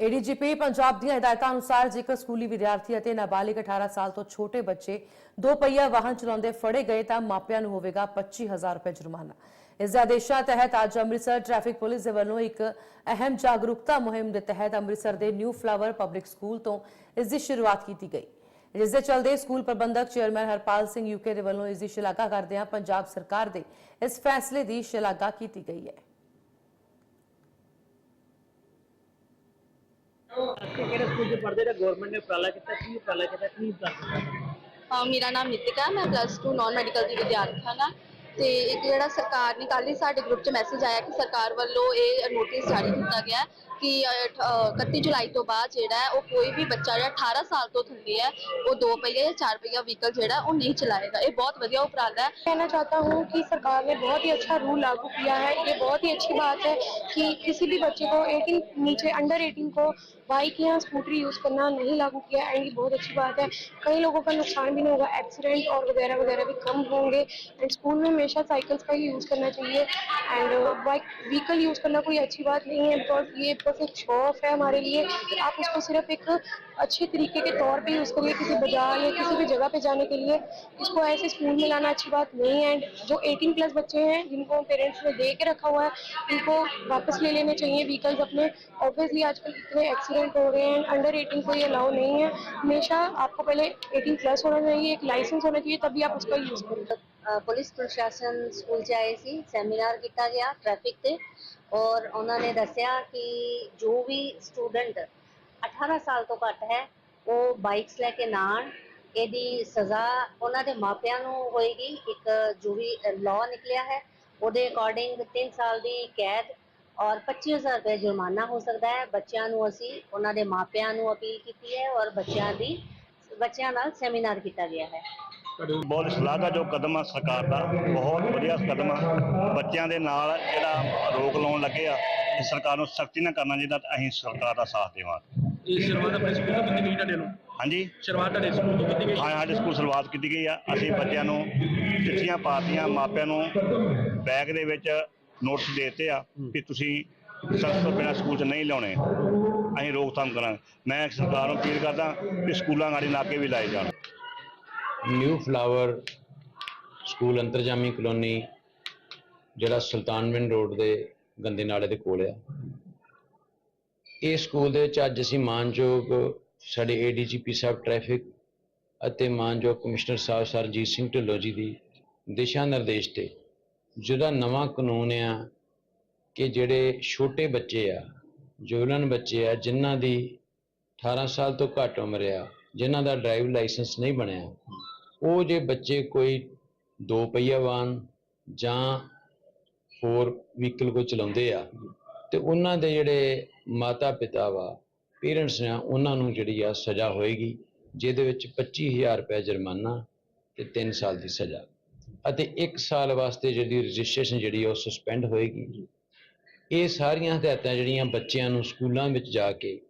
ADGP Punjab ਦੀਆਂ ਹਦਾਇਤਾਂ ਅਨੁਸਾਰ ਜੇਕਰ ਸਕੂਲੀ ਵਿਦਿਆਰਥੀ ਅਤੇ ਨਾਬਾਲਿਗ 18 ਸਾਲ ਤੋਂ ਛੋਟੇ ਬੱਚੇ ਦੋ ਪਹੀਆ ਵਾਹਨ ਚਲਾਉਂਦੇ ਫੜੇ ਗਏ ਤਾਂ ਮਾਪਿਆਂ ਨੂੰ ਹੋਵੇਗਾ 25000 ਰੁਪਏ ਜੁਰਮਾਨਾ। ਇਸ ਦੇ ਆਦੇਸ਼ਾਂ ਤਹਿਤ ਅੱਜ ਅੰਮ੍ਰਿਤਸਰ ਟ੍ਰੈਫਿਕ ਪੁਲਿਸ ਦੇ ਵੱਲੋਂ ਇੱਕ ਅਹਿਮ ਜਾਗਰੂਕਤਾ ਮੁਹਿੰਮ ਦੇ ਤਹਿਤ ਅੰਮ੍ਰਿਤਸਰ ਦੇ ਨਿਊ ਫਲਾਵਰ ਪਬਲਿਕ ਸਕੂਲ ਤੋਂ ਇਸ ਦੀ ਸ਼ੁਰੂਆਤ ਕੀਤੀ ਗਈ। ਜਿਸ ਦੇ ਚਲਦੇ ਸਕੂਲ ਪ੍ਰਬੰਧਕ ਚੇਅਰਮੈਨ ਹਰਪਾਲ ਸਿੰਘ ਯੂਕੇ ਦੇ ਵੱਲੋਂ ਇਸ ਦੀ ਸ਼ਲਾਘਾ ਕਰਦਿਆਂ ਪੰਜਾਬ ਸਰਕਾਰ ਦੇ ਇਸ ਫੈਸਲੇ ਦੀ ਸ਼ਲਾਘਾ ਕੀਤੀ ਗਈ ਹੈ। ਕਿਹੜੇ ਸਕੂਲ ਚ ਪੜ੍ਹਦੇ ਤਾਂ ਗਵਰਨਮੈਂਟ ਨੇ ਉਪਰਾਲਾ ਕੀਤਾ, ਕੀ ਉਪਰਾਲਾ ਕੀਤਾ, ਕੀ ਦੱਸ ਅਹ ਮੇਰਾ ਨਾਮ ਨਿਤਿਕਾ ਹੈ ਮੈਂ ਪਲੱਸ 2 ਨਾਨ ਮੈਡੀਕਲ ਦੀ ਵਿਦਿਆਰਥੀ ਹਾਂ ਤੇ ਇੱਕ ਜਿਹੜਾ ਸਰਕਾਰ ਨੇ, ਕੱਲ੍ਹ ਹੀ ਸਾਡੇ ਗਰੁੱਪ 'ਚ ਮੈਸੇਜ ਆਇਆ ਕਿ ਸਰਕਾਰ ਵੱਲੋਂ ਇਹ ਨੋਟਿਸ ਜਾਰੀ ਕੀਤਾ ਗਿਆ। ਹੈ ਕਿ ਅਹ, ਅਠ- ਅਹ, 31 ਜੁਲਾਈ ਤੋਂ ਬਾਅਦ ਜਿਹੜਾ ਹੈ ਉਹ ਕੋਈ ਵੀ ਬੱਚਾ ਜਿਹੜਾ 18 ਸਾਲ ਤੋਂ ਥੱਲੇ ਹੈ ਉਹ ਦੋ ਪਹੀਆ ਜਾਂ ਚਾਰ ਪਹੀਆ ਵਹੀਕਲ ਜਿਹੜਾ ਉਹ ਨਹੀਂ ਚਲਾਏਗਾ ਇਹ ਬਹੁਤ ਵਧੀਆ ਉਪਰਾਲਾ ਹੈ कहना चाहता हूँ कि सरकार ने बहुत ही अच्छा रूल लागू किया है ये बहुत ही अच्छी बात है कि किसी भी बच्चे को 18 नीचे अंडर 18 को बाइक या स्कूटरी यूज करना नहीं लागू किया एंड ये बहुत अच्छी बात है कई लोगों का नुकसान भी नहीं होगा एक्सीडेंट और वगैरह वगैरह भी कम होंगे एंड स्कूल में हमेशा साइकिल्स का ही यूज करना चाहिए एंड बाइक व्हीकल यूज करना कोई अच्छी बात नहीं है बिकॉज ये बस एक शो ऑफ़ है हमारे लिए आप उसको सिर्फ़ एक अच्छे तरीके के तौर पे यूज़ करिए किसी बाज़ार या किसी भी जगह पे जाने के लिए। इसको ऐसे स्कूल में लाना अच्छी बात नहीं है। एंड जो 18 प्लस बच्चे हैं जिनको पेरेंट्स ने दे के रखा हुआ है इनको वापस ले लेने चाहिए व्हीकल्स अपने। ऑब्वियसली आजकल इतने एक्सीडेंट हो रहे हैं अंडर 18 को ये अलाउ नहीं है। हमेशा आपको पहले 18 प्लस होना चाहिए एक लाइसेंस होना चाहिए तभी आप उसका यूज़ करें ਅ, ਪੁਲਿਸ ਪ੍ਰਸ਼ਾਸਨ ਸਕੂਲ 'ਚ ਆਏ ਸੀ, ਸੈਮੀਨਾਰ ਕੀਤਾ ਗਿਆ ਟ੍ਰੈਫਿਕ ਤੇ ਔਰ ਉਹਨਾਂ ਨੇ ਦੱਸਿਆ ਕਿ ਜੋ ਵੀ ਸਟੂਡੈਂਟ 18 ਸਾਲ ਤੋਂ ਘੱਟ ਹੈ, ਉਹ ਬਾਈਕਸ ਲੈ ਕੇ ਨਾ ਆਉਣ ਇਹਦੀ ਸਜ਼ਾ ਉਹਨਾਂ ਦੇ ਮਾਪਿਆਂ ਨੂੰ ਹੋਏਗੀ, ਇੱਕ ਜੋ ਵੀ ਲਾਅ ਨਿਕਲਿਆ ਹੈ, ਉਹਦੇ ਅਕੋਰਡਿੰਗ 3 ਸਾਲ ਦੀ ਕੈਦ ਔਰ 25000 ਰੁਪਏ ਜੁਰਮਾਨਾ ਹੋ ਸਕਦਾ ਹੈ। ਬੱਚਿਆਂ ਨੂੰ ਅਸੀਂ, ਉਹਨਾਂ ਦੇ ਮਾਪਿਆਂ ਨੂੰ ਅਪੀਲ ਕੀਤੀ ਹੈ ਔਰ ਬੱਚਿਆਂ ਦੀ, ਬੱਚਿਆਂ ਨਾਲ ਸੈਮੀਨਾਰ ਕੀਤਾ ਗਿਆ ਹੈ। ਬਹੁਤ ਸ਼ਲਾਘਾ ਜੋ ਕਦਮ ਆ ਸਰਕਾਰ ਦਾ ਬਹੁਤ ਵਧੀਆ ਕਦਮ ਆ। ਬੱਚਿਆਂ ਦੇ ਨਾਲ ਜਿਹੜਾ ਰੋਕ ਲਾਉਣ ਲੱਗੇ ਆ ਇਹ ਸਰਕਾਰ ਨੂੰ ਸਖਤੀ ਨਾਲ ਕਰਨਾ ਚਾਹੀਦਾ ਤੇ ਅਸੀਂ ਸਰਕਾਰ ਦਾ ਸਾਥ ਦੇਵਾਂਗੇ। ਇਹ ਸ਼ੁਰੂਆਤ ਆਪਣੇ ਸਕੂਲ ਤੋਂ ਕੀਤੀ ਗਈ ਤੁਹਾਡੇ ਨੂੰ ਹਾਂਜੀ। ਸ਼ੁਰੂਆਤ ਤੁਹਾਡੇ ਸਕੂਲ ਤੋਂ ਕੀਤੀ ਗਈ? ਹਾਂ ਸਾਡੇ ਸਕੂਲ ਸ਼ੁਰੂਆਤ ਕੀਤੀ ਗਈ ਆ। ਅਸੀਂ ਬੱਚਿਆਂ ਨੂੰ ਚਿੱਠੀਆਂ ਪਾਤੀਆਂ ਮਾਪਿਆਂ ਨੂੰ ਬੈਗ ਦੇ ਵਿੱਚ ਨੋਟਸ ਦੇਤੇ ਆ ਕਿ ਤੁਸੀਂ ਤੋਂ ਬਿਨਾਂ ਸਕੂਲ 'ਚ ਨਹੀਂ ਲਾਉਣੇ ਅਸੀਂ ਰੋਕਥਾਮ ਕਰਾਂਗੇ। ਮੈਂ ਸਰਕਾਰ ਨੂੰ ਅਪੀਲ ਕਰਦਾ ਕਿ ਸਕੂਲਾਂ ਗਾੜੀ ਨਾਕੇ ਵੀ ਲਾਏ ਜਾਣ। New flower school Antarjami colony, ਜਿਹੜਾ ਸੁਲਤਾਨਵਿੰਡ ਰੋਡ ਦੇ ਗੰਦੇ ਨਾਲੇ ਦੇ ਕੋਲ ਆ। ਇਹ ਸਕੂਲ ਦੇ ਵਿੱਚ ਅੱਜ ਅਸੀਂ ਮਾਨਯੋਗ ਸਾਡੇ ਏਡੀਜੀਪੀ ਸਾਹਿਬ ਟ੍ਰੈਫਿਕ ਅਤੇ ਮਾਨਯੋਗ ਕਮਿਸ਼ਨਰ ਸਾਹਿਬ ਸਰਜੀਤ ਸਿੰਘ ਢਿੱਲੋਂ ਜੀ ਦੀ ਦਿਸ਼ਾ ਨਿਰਦੇਸ਼ ਤੇ ਜਿਹੜਾ ਨਵਾਂ ਕਾਨੂੰਨ ਆ ਕਿ ਜਿਹੜੇ ਛੋਟੇ ਬੱਚੇ ਆ ਜੁਵਲਨ ਬੱਚੇ ਆ, ਜਿਨ੍ਹਾਂ ਦੀ 18 ਸਾਲ ਤੋਂ ਘੱਟ ਉਮਰ ਆ ਜਿਨ੍ਹਾਂ ਦਾ ਡਰਾਈਵ ਲਾਇਸੈਂਸ ਨਹੀਂ ਬਣਿਆ, ਉਹ ਜੇ ਬੱਚੇ ਕੋਈ ਦੋ ਪਹੀਆ ਵਾਹਨ ਜਾਂ ਹੋਰ ਵਹੀਕਲ ਕੋ ਚਲਾਉਂਦੇ ਆ, ਤੇ ਉਹਨਾਂ ਦੇ ਜਿਹੜੇ ਮਾਤਾ ਪਿਤਾ ਵਾ ਪੇਰੈਂਟਸ ਨੇ ਉਹਨਾਂ ਨੂੰ ਜਿਹੜੀ ਆ ਸਜ਼ਾ ਹੋਏਗੀ, ਜਿਹਦੇ ਵਿੱਚ 25000 ਰੁਪਏ ਜੁਰਮਾਨਾ ਤੇ 3 ਸਾਲ ਦੀ ਸਜ਼ਾ। ਅਤੇ 1 ਸਾਲ ਵਾਸਤੇ ਜਿਹੜੀ ਰਜਿਸਟ੍ਰੇਸ਼ਨ ਜਿਹੜੀ ਆ, ਉਹ ਸਸਪੈਂਡ ਹੋਏਗੀ। ਇਹ ਸਾਰੀਆਂ ਹਦਾਇਤਾਂ ਜਿਹੜੀਆਂ ਬੱਚਿਆਂ ਨੂੰ ਸਕੂਲਾਂ ਵਿੱਚ ਜਾ ਕੇ